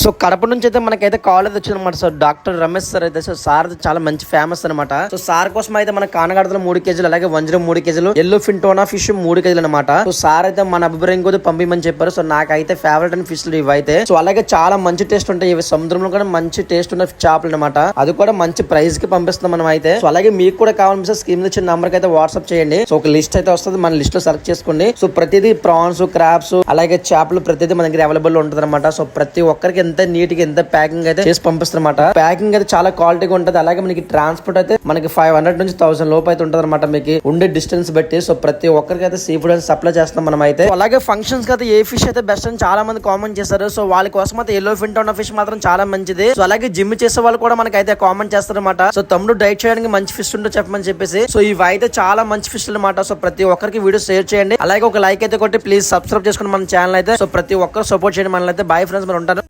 So Kadapa నుంచి అయితే మనకైతే కాలేజ్ అయితే అనమాట సార్ డాక్టర్ రమేష్ సార్ అయితే సో సార్ చాలా మంచి ఫేమస్ అనమాట సో సార్ కోసం అయితే మన కానగడతలు మూడు కేజీలు అలాగే వంజరం మూడు కేజీలు ఎల్లో ఫింటోనా ఫిష్ మూడు కేజీలు అనమాట సో సార్ అయితే మన అభిప్రాయం కూడా పంపించమని చెప్పారు. సో నాకైతే ఫేవరెట్ అయిన ఫిష్లు ఇవి అయితే సో అలాగే చాలా మంచి టేస్ట్ ఉంటాయి. ఇవి సముద్రంలో కూడా మంచి టేస్ట్ ఉన్న చేపలు అనమాట అది కూడా మంచి ప్రైస్కి పంపిస్తాం మనం అయితే సో అలాగే మీకు కూడా కావాలనిపిస్తే స్కీమ్ ఇచ్చిన నంబర్కి అయితే వాట్సాప్ చేయండి. సో ఒక లిస్ట్ అయితే వస్తుంది. మన లిస్ట్లో సెలెక్ట్ చేసుకోండి. సో ప్రతిదీ ప్రాన్స్ క్రాప్స్ అలాగే చేపలు ప్రతిదీ మన దగ్గర అవైలబుల్ ఉంటుంది అనమాట సో ప్రతి ఒక్కరికి ఎంత నీట్గా ఎంత ప్యాకింగ్ అయితే చేసి పంపిస్తారన్నమాట ప్యాకింగ్ అయితే చాలా క్వాలిటీగా ఉంటది. అలాగే మనకి ట్రాన్స్పోర్ట్ అయితే మనకి ఫైవ్ హండ్రెడ్ నుంచి థౌసండ్ లోపు అయితే ఉంటది అనమాట మీకు. ఉండే డిస్టెన్స్ బట్టి. సో ప్రతి ఒక్కరికి అయితే సీ ఫుడ్ అయితే సప్లై చేస్తాం మనం అయితే అలాగే ఫంక్షన్స్ అయితే ఏ ఫిష్ అయితే బెస్ట్ అని చాలా మంది కామెంట్ చేస్తారు సో వాళ్ళ కోసం అయితే ఎల్లో ఫింట్ ఉన్న ఫిష్ మాత్రం చాలా మంచిది. సో అలాగే జిమ్ చేసే వాళ్ళు కూడా మనకి అయితే కామెంట్ చేస్తారన్నమాట. సో తమ్ముడు డైట్ చేయడానికి మంచి ఫిష్ ఉంటో చెప్పమని చెప్పేసి. సో ఇవి అయితే చాలా మంచి ఫిష్ అనమాట సో ప్రతి ఒక్కరికి వీడియో షేర్ చేయండి. అలాగే ఒక లైక్ అయితే కొట్టి ప్లీజ్ సబ్స్క్రైబ్ చేసుకోండి మన ఛానల్ అయితే. సో ప్రతి ఒక్కరు సపోర్ట్ చేయండి మనల్ని అయితే. బాయ్ ఫ్రెండ్స్ మనం ఉంటారు